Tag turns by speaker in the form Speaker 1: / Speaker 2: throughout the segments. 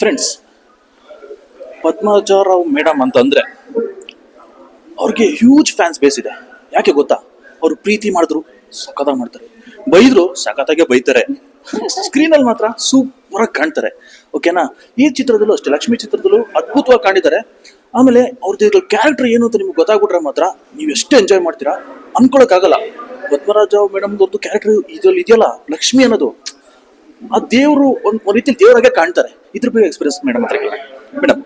Speaker 1: Friends ಪದ್ಮಜಾರಾವ್ madam ಅಂತಂದರೆ ಅವ್ರಿಗೆ huge fans base ಇದೆ. ಯಾಕೆ ಗೊತ್ತಾ? ಅವರು ಪ್ರೀತಿ ಮಾಡಿದ್ರು, ಸಖತ್ತಾಗಿ ಮಾಡ್ತಾರೆ. ಬೈದ್ರು, ಸಖತ್ತಾಗೆ ಬೈತಾರೆ. ಸ್ಕ್ರೀನಲ್ಲಿ ಮಾತ್ರ ಸೂಪರಾಗಿ ಕಾಣ್ತಾರೆ. ಓಕೆನಾ ಈ ಚಿತ್ರದಲ್ಲೂ ಅಷ್ಟೇ, ಲಕ್ಷ್ಮಿ ಚಿತ್ರದಲ್ಲೂ ಅದ್ಭುತವಾಗಿ ಕಾಣಿದ್ದಾರೆ. ಆಮೇಲೆ ಅವ್ರದ್ದು ಕ್ಯಾರೆಕ್ಟರ್ ಏನು ಅಂತ ನಿಮ್ಗೆ ಗೊತ್ತಾಗ್ಬಿಟ್ರೆ ಮಾತ್ರ ನೀವು ಎಷ್ಟು ಎಂಜಾಯ್ ಮಾಡ್ತೀರಾ? ಅನ್ಕೊಳಕ್ಕಾಗಲ್ಲ. ಪದ್ಮರಾಜ ಮೇಡಮ್ ಅವ್ರದ್ದು ಕ್ಯಾರೆಕ್ಟರ್ ಇದ್ರಲ್ಲಿ ಇದೆಯಲ್ಲ, ಲಕ್ಷ್ಮಿ ಅನ್ನೋದು. ಆ ದೇವರು ಒಂದ್ ರೀತಿಯಲ್ಲಿ ದೇವರಾಗೆ ಕಾಣ್ತಾರೆ. ಇದ್ರ ಬಗ್ಗೆ ಎಕ್ಸ್ಪೀರಿಯನ್ಸ್ ಮೇಡಮ್ ಹತ್ರ ಮೇಡಮ್,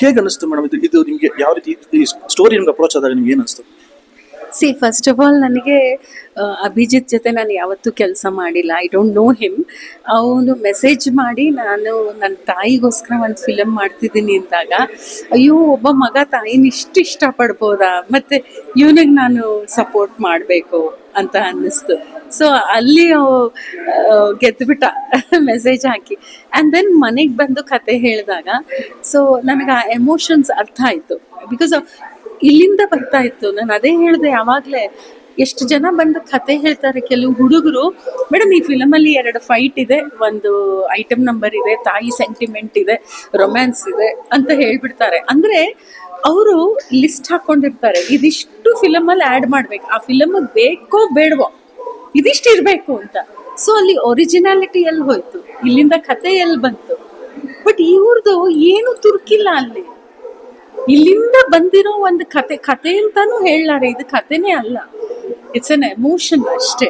Speaker 1: ಹೇಗೆ ಅನಿಸ್ತು ಮೇಡಮ್ ಇದು? ಇದು ನಿಮ್ಗೆ ಯಾವ ರೀತಿ ಈ ಸ್ಟೋರಿ ನಿಮ್ಗೆ ಅಪ್ರೋಚ್ ಆದಾಗ ನಿಮ್ಗೆ ಏನು ಅನಿಸ್ತು?
Speaker 2: ಸಿ ಫಸ್ಟ್ ಆಫ್ ಆಲ್ ನನಗೆ ಅಭಿಜಿತ್ ಜೊತೆ ನಾನು ಯಾವತ್ತೂ ಕೆಲಸ ಮಾಡಿಲ್ಲ. ಐ ಡೋಂಟ್ ನೋ ಹಿಮ್ ಅವನು ಮೆಸೇಜ್ ಮಾಡಿ ನಾನು ನನ್ನ ತಾಯಿಗೋಸ್ಕರ ಒಂದು ಫಿಲಮ್ ಮಾಡ್ತಿದ್ದೀನಿ ಅಂದಾಗ, ಅಯ್ಯೋ, ಒಬ್ಬ ಮಗ ತಾಯಿನ ಇಷ್ಟು ಇಷ್ಟಪಡ್ಬೋದಾ? ಮತ್ತು ಇವನಿಗೆ ನಾನು ಸಪೋರ್ಟ್ ಮಾಡಬೇಕು ಅಂತ ಅನ್ನಿಸ್ತು. ಸೊ ಅಲ್ಲಿ ಗೆದ್ದುಬಿಟ್ಟ ಮೆಸೇಜ್ ಹಾಕಿ. ಆ್ಯಂಡ್ ದೆನ್ ಮನೆಗೆ ಬಂದು ಕತೆ ಹೇಳಿದಾಗ ಸೊ ನನಗೆ ಆ ಎಮೋಷನ್ಸ್ ಅರ್ಥ ಆಯಿತು. ಬಿಕಾಸ್ ಇಲ್ಲಿಂದ ಬರ್ತಾ ಇತ್ತು. ನಾನು ಅದೇ ಹೇಳಿದೆ ಯಾವಾಗಲೇ, ಎಷ್ಟು ಜನ ಬಂದು ಕತೆ ಹೇಳ್ತಾರೆ ಕೆಲವು ಹುಡುಗರು. ಮೇಡಮ್ ಈ ಫಿಲಮಲ್ಲಿ ಎರಡು ಫೈಟ್ ಇದೆ. ಒಂದು ಐಟಮ್ ನಂಬರ್ ಇದೆ, ತಾಯಿ ಸೆಂಟಿಮೆಂಟ್ ಇದೆ ರೊಮ್ಯಾನ್ಸ್ ಇದೆ ಅಂತ ಹೇಳ್ಬಿಡ್ತಾರೆ. ಅಂದರೆ ಅವರು ಲಿಸ್ಟ್ ಹಾಕೊಂಡಿರ್ತಾರೆ. ಇದಿಷ್ಟು ಫಿಲಮಲ್ಲಿ ಆ್ಯಡ್ ಮಾಡ್ಬೇಕು. ಆ ಫಿಲಮ್ ಬೇಕೋ ಬೇಡವೋ ಇದಿಷ್ಟು ಇರಬೇಕು ಅಂತ. ಸೊ ಅಲ್ಲಿ ಒರಿಜಿನಾಲಿಟಿ ಎಲ್ಲಿ ಹೋಯ್ತು? ಇಲ್ಲಿಂದ ಕತೆ ಎಲ್ಲಿ ಬಂತು? ಬಟ್ ಇವ್ರದ್ದು ಏನು ತುರ್ಕಿಲ್ಲ ಅಲ್ಲಿ. ಇಲ್ಲಿಂದ ಬಂದಿರೋ ಒಂದು ಕತೆ ಕತೆ ಅಂತಾನು ಹೇಳಲಾರೆ. ಇದು ಕತೆನೇ ಅಲ್ಲ. ಇಟ್ಸ್ ಅನ್ ಎಮೋಷನ್ ಅಷ್ಟೇ.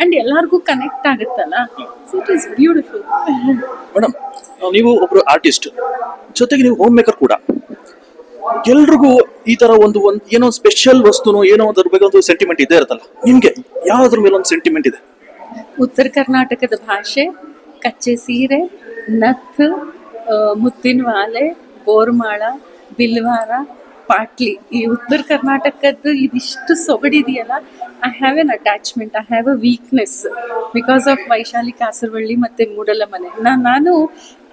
Speaker 2: ಅಂಡ್ ಎಲ್ಲಾರ್ಗೂ ಕನೆಕ್ಟ್ ಆಗುತ್ತಲ್ಲ? ಇಟ್ ಇಸ್ ಬ್ಯೂಟಿಫುಲ್
Speaker 1: ಮೇಡಮ್ ನೀವು ಒಬ್ರು ಆರ್ಟಿಸ್ಟ್ ಜೊತೆಗೆ ನೀವು ಹೋಮ್ ಮೇಕರ್ ಕೂಡ. ಎಲ್ರಿಗೂ ಈ ತರ ಒಂದು ಒಂದು ಏನೋ ಸ್ಪೆಷಲ್ ವಸ್ತುನೋ ಏನೋ ಅದ್ರ ಬಗ್ಗೆ ಒಂದು ಸೆಂಟಿಮೆಂಟ್ ಇದೆ ಇರುತ್ತಲ್ಲ. ನಿಮ್ಗೆ ಯಾವ್ದ್ರ ಮೇಲೆ ಒಂದು ಸೆಂಟಿಮೆಂಟ್ ಇದೆ?
Speaker 2: ಉತ್ತರ ಕರ್ನಾಟಕದ ಭಾಷೆ, ಕಚ್ಚೆ ಸೀರೆ ನತ್ ಮುತ್ತಿನ ವಾಲೆ ಬೋರ್ಮಾಳ ಬಿಲ್ವಾರ ಪಾಟ್ಲಿ. ಈ ಉತ್ತರ ಕರ್ನಾಟಕದ್ದು ಇದಿಷ್ಟು ಸೊಗಡಿದೆಯಲ್ಲ I have an attachment I have a weakness because of Vaishali Kasaravalli ಮತ್ತು ಮೂಡಲ ಮನೆ ನಾನು ನಾನು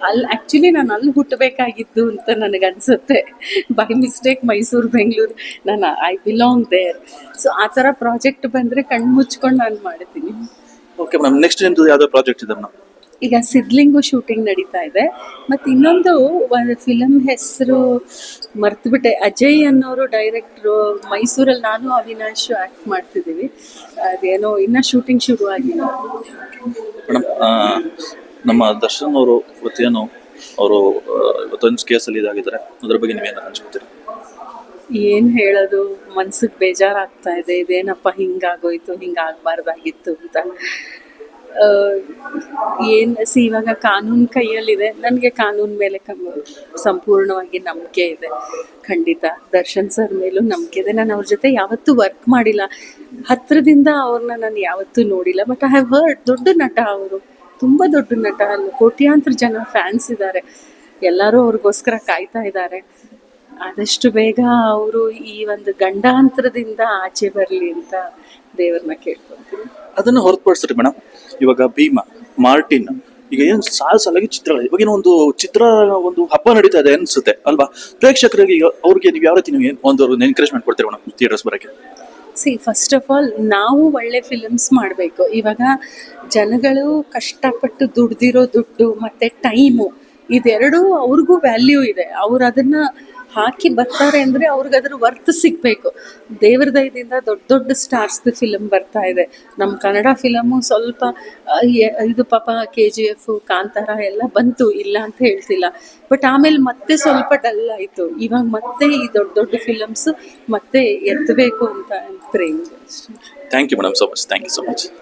Speaker 2: ಅಲ್ಲಿ ಆ್ಯಕ್ಚುಲಿ ನಾನು ಅಲ್ಲಿ ಹುಟ್ಟಬೇಕಾಗಿದ್ದು ಅಂತ ನನಗೆ ನನಗನ್ಸುತ್ತೆ. ಬೈ ಮಿಸ್ಟೇಕ್ ಮೈಸೂರು ಬೆಂಗಳೂರು ನಾನು ಐ ಬಿಲಾಂಗ್ ದೇರ್ ಸೊ ಆ ಥರ ಪ್ರಾಜೆಕ್ಟ್ ಬಂದರೆ ಕಣ್ಣು ಮುಚ್ಕೊಂಡು ನಾನು ಮಾಡ್ತೀನಿ.
Speaker 1: ಓಕೆ ಮೇಡಮ್ ನೆಕ್ಸ್ಟ್ ಏನು ಯಾವುದೋ ಪ್ರಾಜೆಕ್ಟ್ ಇದೆ ಮೇಡಮ್
Speaker 2: ಈಗ ಸಿದ್ಲಿಂಗು ಶೂಟಿಂಗ್ ನಡೀತಾ ಇದೆ. ಮತ್ತು ಇನ್ನೊಂದು ಒಂದು ಫಿಲಮ್ ಹೆಸರು ಮರ್ತುಬಿಟ್ಟೆ. ಅಜಯ್ ಅನ್ನೋರು ಡೈರೆಕ್ಟ್ರು ಮೈಸೂರಲ್ಲಿ ನಾನು ಅವಿನಾಶ್ ಆ್ಯಕ್ಟ್ ಮಾಡ್ತಿದ್ದೀವಿ. ಅದೇನೋ ಇನ್ನೂ ಶೂಟಿಂಗ್ ಶುರು ಆಗಿಲ್ಲ
Speaker 1: ಮೇಡಮ್ ನಮ್ಮ ದರ್ಶನ್ ಅವರು ಇವತ್ತೇನು ಅವರು ಇವತ್ತೊಂದು ಕೇಸಲ್ಲಿ ಇದಾಗಿದ್ದಾರೆ. ಅದ್ರ ಬಗ್ಗೆ ನೀವೇನು ಹಂಚ್ಕೊತೀರಿ
Speaker 2: ಏನು ಹೇಳೋದು? ಮನ್ಸಿಗೆ ಬೇಜಾರಾಗ್ತಾ ಇದೆ. ಇದೇನಪ್ಪ ಹಿಂಗಾಗೋಯ್ತು ಹಿಂಗಾಗಬಾರ್ದಾಗಿತ್ತು ಅಂತ. ಏನು ಸಿ, ಇವಾಗ ಕಾನೂನು ಕೈಯಲ್ಲಿದೆ. ನನಗೆ ಕಾನೂನ್ ಮೇಲೆ ಸಂಪೂರ್ಣವಾಗಿ ನಂಬಿಕೆ ಇದೆ. ಖಂಡಿತ. ದರ್ಶನ್ ಸರ್ ಮೇಲೂ ನಂಬಿಕೆ ಇದೆ. ನಾನು ಅವ್ರ ಜೊತೆ ಯಾವತ್ತೂ ವರ್ಕ್ ಮಾಡಿಲ್ಲ. ಹತ್ರದಿಂದ ಅವ್ರನ್ನ ನಾನು ಯಾವತ್ತೂ ನೋಡಿಲ್ಲ. ಬಟ್ ಐ ಹ್ಯಾವ್ ಹರ್ಡ್ ದೊಡ್ಡ ನಟ ಅವರು. ತುಂಬ ದೊಡ್ಡ ನಟ. ಅಲ್ಲಿ ಕೋಟ್ಯಾಂತರ ಜನ ಫ್ಯಾನ್ಸ್ ಇದ್ದಾರೆ. ಎಲ್ಲರೂ ಅವ್ರಿಗೋಸ್ಕರ ಕಾಯ್ತಾ ಇದ್ದಾರೆ. ಆದಷ್ಟು ಬೇಗ ಅವರು ಈ ಒಂದು ಗಂಡಾಂತರದಿಂದ ಆಚೆ ಬರಲಿ ಅಂತ ದೇವ್ರನ್ನ ಕೇಳ್ಕೊಂತೀವಿ
Speaker 1: ಅದನ್ನ ಹೊರತುಪಡಿಸ್ರಿ ಮೇಡಮ್ ಇವಾಗ ಭೀಮಾ ಮಾರ್ಟಿನ್ ಈಗ ಏನು ಸಾಲು ಸಾಲಾಗಿ ಚಿತ್ರಗಳು ಇವಾಗ ಏನೋ ಒಂದು ಚಿತ್ರ ಒಂದು ಹಬ್ಬ ನಡೀತಾ ಇದೆ ಅನ್ಸುತ್ತೆ ಅಲ್ವಾ? ಪ್ರೇಕ್ಷಕರಿಗೆ ಈಗ ಅವ್ರಿಗೆ ನೀವು ಯಾವ ರೀತಿ ನೀವು ಏನು ಒಂದು ಎನ್ಕರೇಜ್ಮೆಂಟ್ ಕೊಡ್ತೀರಿ ಮೇಡಮ್ ಥಿಯೇಟರ್ಸ್ ಬರಕ್ಕೆ?
Speaker 2: ಸಿ ಫಸ್ಟ್ ಆಫ್ ಆಲ್ ನಾವು ಒಳ್ಳೆ ಫಿಲಮ್ಸ್ ಮಾಡಬೇಕು. ಇವಾಗ ಜನಗಳು ಕಷ್ಟಪಟ್ಟು ದುಡ್ದಿರೋ ದುಡ್ಡು ಮತ್ತು ಟೈಮು ಇದೆರಡೂ ಅವ್ರಿಗೂ ವ್ಯಾಲ್ಯೂ ಇದೆ. ಅವ್ರು ಅದನ್ನು ಹಾಕಿ ಬರ್ತಾರೆ ಅಂದರೆ ಅವ್ರಿಗೆ ಅದ್ರ ವರ್ತ್ ಸಿಗಬೇಕು. ದೇವ್ರ ದಯದಿಂದ ದೊಡ್ಡ ದೊಡ್ಡ ಸ್ಟಾರ್ಸ್ದು ಫಿಲಮ್ ಬರ್ತಾ ಇದೆ. ನಮ್ಮ ಕನ್ನಡ ಫಿಲಮು ಸ್ವಲ್ಪ ಇದು ಪಾಪ ಕೆ ಜಿ ಎಫ್ ಕಾಂತಾರ ಎಲ್ಲ ಬಂತು, ಇಲ್ಲ ಅಂತ ಹೇಳ್ತಿಲ್ಲ. ಬಟ್ ಆಮೇಲೆ ಮತ್ತೆ ಸ್ವಲ್ಪ ಡಲ್ ಆಯಿತು. ಇವಾಗ ಮತ್ತೆ ಈ ದೊಡ್ಡ ದೊಡ್ಡ ಫಿಲಮ್ಸ್ ಮತ್ತೆ ಎತ್ತಬೇಕು ಅಂತ Prem.
Speaker 1: Thank you madam so much thank you so much